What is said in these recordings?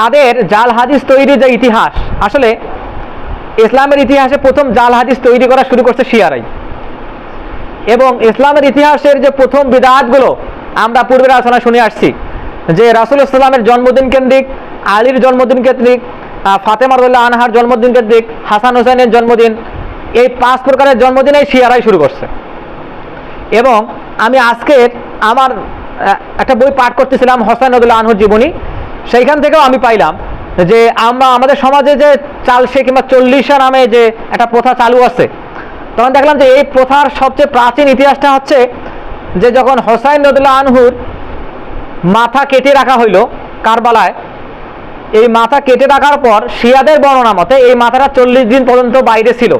তাদের জাল হাদিস তৈরির যে ইতিহাস আসলে ইসলামের ইতিহাসে প্রথম জাল হাদিস তৈরি করা শুরু করছে শিয়ারাই। এবং ইসলামের ইতিহাসের যে প্রথম বিদাতগুলো আমরা পূর্বের আলোচনা শুনে আসছি। যে রাসুল ইসলামের জন্মদিন কেন্দ্রিক আলীর জন্মদিন কেন্দ্রিক আহ, ফাতেমা রদুল্লাহ আনহার জন্মদিন কেন্দ্রিক হাসান হোসেনের জন্মদিন এই পাঁচ প্রকারের জন্মদিনেই শিয়ারাই শুরু করছে। এবং আমি আজকের আমার একটা বই পাঠ করতেছিলাম হোসেন আনহুর জীবনী। সেইখান থেকেও আমি পাইলাম যে আমরা, আমাদের সমাজে যে চালসে কিংবা চল্লিশা নামে যে একটা প্রথা চালু আছে, তখন দেখলাম যে এই প্রথার সবচেয়ে প্রাচীন ইতিহাসটা হচ্ছে যে যখন হোসাইন নদুল্লাহ আনহুর মাথা কেটে রাখা হইল কারবালায়, এই মাথা কেটে রাখার পর শিয়াদের বর্ণনা মতে এই মাথাটা চল্লিশ দিন পর্যন্ত বাইরে ছিল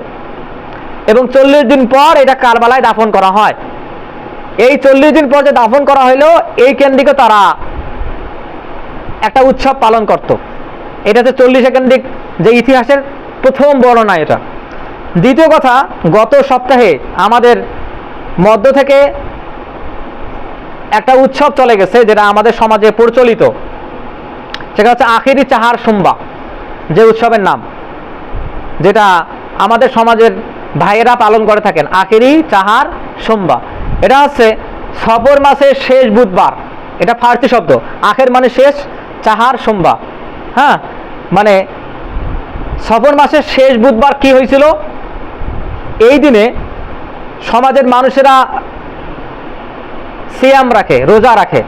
এবং চল্লিশ দিন পর এটা কারবালায় দাফন করা হয়। এই চল্লিশ দিন পর যে দাফন করা হইল, এই কেন্দ্রিক তারা একটা উৎসব পালন করত। এটাতে চল্লিশে কেন্দ্রিক যে ইতিহাসের প্রথম বর্ণনা এটা। দ্বিতীয় কথা, গত সপ্তাহে আমাদের মধ্য থেকে একটা উৎসব চলে গেছে, যেটা আমাদের সমাজে প্রচলিত। সেটা হচ্ছে আখেরি চাহার সোমবা, যে উৎসবের নাম। যেটা আমাদের সমাজের ভাইয়েরা পালন করে থাকেন, আখেরি চাহার সোমবা। এটা হচ্ছে সফর মাসের শেষ বুধবার। এটা ফার্সি শব্দ। আখের মানে শেষ চাহার সোমবার। হ্যাঁ? মানে সফর মাসের শেষ বুধবার কি হয়েছিল? এই দিনে সমাজের মানুষেরা সিয়াম রাখে, রোজা রাখে।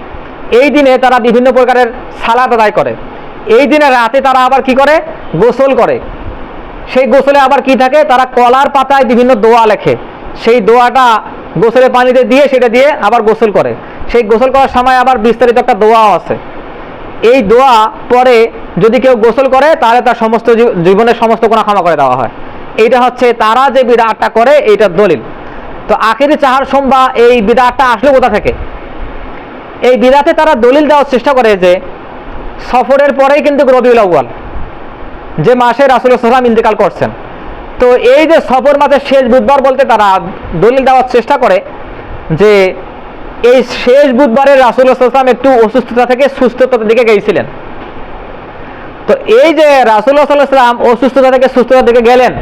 এই দিনে তারা বিভিন্ন প্রকারের সালাদ আদায় করে। এই দিনে রাতে তারা আবার কি করে? গোসল করে। সেই গোসলে আবার কি থাকে? তারা কলার পাতায় বিভিন্ন দোয়া লেখে। সেই দোয়াটা গোসলের পানিতে দিয়ে সেটা দিয়ে আবার গোসল করে। সেই গোসল করার সময় আবার বিস্তারিত একটা দোয়াও আছে। এই দোয়া পরে যদি কেউ গোসল করে, তাহলে তার সমস্ত জীব- জীবনের সমস্ত গুণা ক্ষমা করে দেওয়া হয়। এইটা হচ্ছে তারা যে বিদাতটা করে, এইটার দলিল। তো আখেরি চাহার সোমবা এই বিদাতটা আসলো কোথা থেকে? এই বিদাতে তারা দলিল দেওয়ার চেষ্টা করে যে, সফরের পরেই কিন্তু রবিউল আউ্য়াল, যে মাসে রাসুল সাল্লাম ইন্তেকাল করছেন। তো এই যে সফর মাসের শেষ বুধবার বলতে তারা দলিল দেওয়ার চেষ্টা করে যে এই শেষ বুধবারে রাসুল সাল্লাম একটু অসুস্থতা থেকে সুস্থতার দিকে গিয়েছিলেন। তো এই যে রাসুল্লাহ সাল্লাম অসুস্থতা থেকে সুস্থতার দিকে গেলেন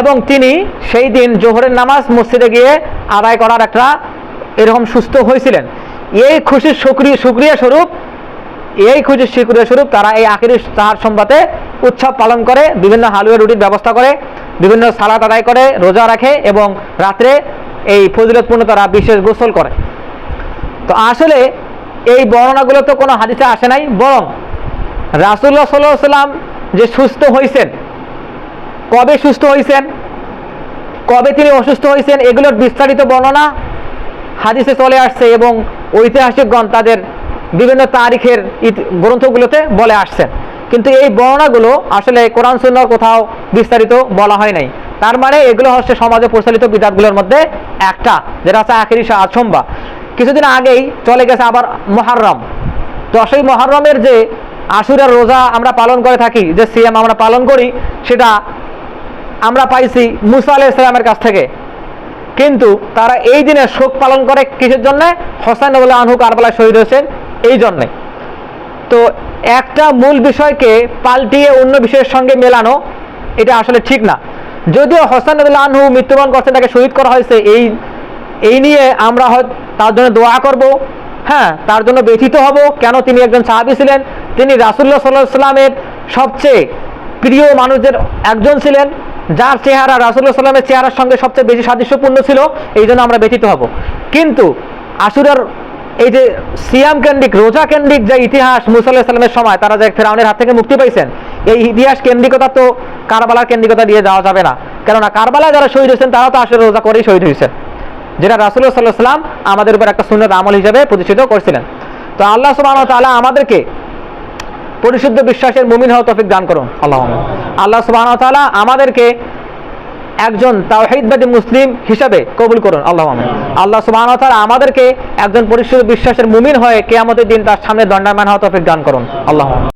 এবং তিনি সেই দিন জোহরের নামাজ মসজিদে গিয়ে আদায় করার একটা এরকম সুস্থ হয়েছিলেন। এই খুশির সুক্রিয়া সুক্রিয়া স্বরূপ, এই খুশির সুক্রিয়া স্বরূপ তারা এই আখিরি চাহার সম্বাদে উৎসব পালন করে, বিভিন্ন হালুয়া রুটির ব্যবস্থা করে, বিভিন্ন সালাত আদায় করে, রোজা রাখে এবং রাত্রে এই ফজিলতপূর্ণ তারা বিশেষ গোসল করে। তো আসলে এই বর্ণনাগুলো তো কোনো হাদিসে আসে নাই, বরং রাসুল্লাহ সাল্লাহ সাল্লাম যে সুস্থ হয়েছেন কবে সুস্থ হয়েছেন কবে তিনি অসুস্থ হয়েছেন এগুলোর বিস্তারিত বর্ণনা হাদিসে চলে আসছে এবং ঐতিহাসিকগণ তাদের বিভিন্ন তারিখের গ্রন্থগুলোতে বলে আসছেন কিন্তু এই বর্ণনাগুলো আসলে কোরআন সুন্নার কোথাও বিস্তারিত বলা হয় নাই। তার মানে এগুলো হচ্ছে সমাজে প্রচলিত বিদাতগুলোর মধ্যে একটা, যেটা হচ্ছে আখেরি আচম্বা কিছুদিন আগেই চলে গেছে আবার মহারম তো সেই মহরমের যে আশুরার রোজা আমরা পালন করে থাকি, যে সিএম আমরা পালন করি, সেটা আমরা পাইছি মুসা আলাহ ইসলামের কাছ থেকে। কিন্তু তারা এই দিনে শোক পালন করে কিসের জন্য? হোসেন আনহু কারবালায় শহীদ হয়েছেন এই জন্যে। তো একটা মূল বিষয়কে পাল্টিয়ে অন্য বিষয়ের সঙ্গে মেলানো, এটা আসলে ঠিক না। যদিও হোসেন আনহু মৃত্যুবরণ করছেন, তাকে শহীদ করা হয়েছে এই এই নিয়ে আমরা হয় তার জন্য দোয়া করব। হ্যাঁ তার জন্য ব্যথিত হব। কেন তিনি একজন সাহাবি ছিলেন? তিনি রাসুল্লাহ সাল্লাহ সাল্লামের সবচেয়ে প্রিয় মানুষদের একজন ছিলেন, যার চেহারা রাসুল্লাহ সাল্লামের চেহারার সঙ্গে সবচেয়ে বেশি সাদৃশ্যপূর্ণ ছিল। এই জন্য আমরা ব্যথিত হব। কিন্তু আসুরার এই যে সিয়াম কেন্দ্রিক, রোজা কেন্দ্রিক যে ইতিহাস মুসাল্লাহ সাল্লামের সময়, তারা যে ফেরাউনের হাত থেকে মুক্তি পাইছেন, এই ইতিহাস কেন্দ্রিকতা তো কারবালার কেন্দ্রিকতা দিয়ে যাওয়া যাবে না। কেননা কারবালায় যারা শহীদ হয়েছেন তারা তো আসলে রোজা করেই শহীদ হয়েছেন। যেটা রাসুল্লাহ সাল্লাহ সাল্লাম আমাদের উপর একটা সুন্নত আমল হিসেবে প্রতিষ্ঠিত করছিলেন। তো আল্লাহ সুবাহ তাআলা আমাদেরকে পরিশুদ্ধ বিশ্বাসের মুমিন হওয়া তফিক দান করুন। আল্লাহ আল্লাহ সুবাহ তাআলা আমাদেরকে একজন তাওহিদবাদী মুসলিম হিসাবে কবুল করুন। আল্লাহ আল্লাহ সুবাহ তাআলা আমাদেরকে একজন পরিশুদ্ধ বিশ্বাসের মুমিন হয়ে কেয়ামতের দিন তার সামনে দণ্ডায়মান হওয়া তফিক দান করুন। আল্লাহ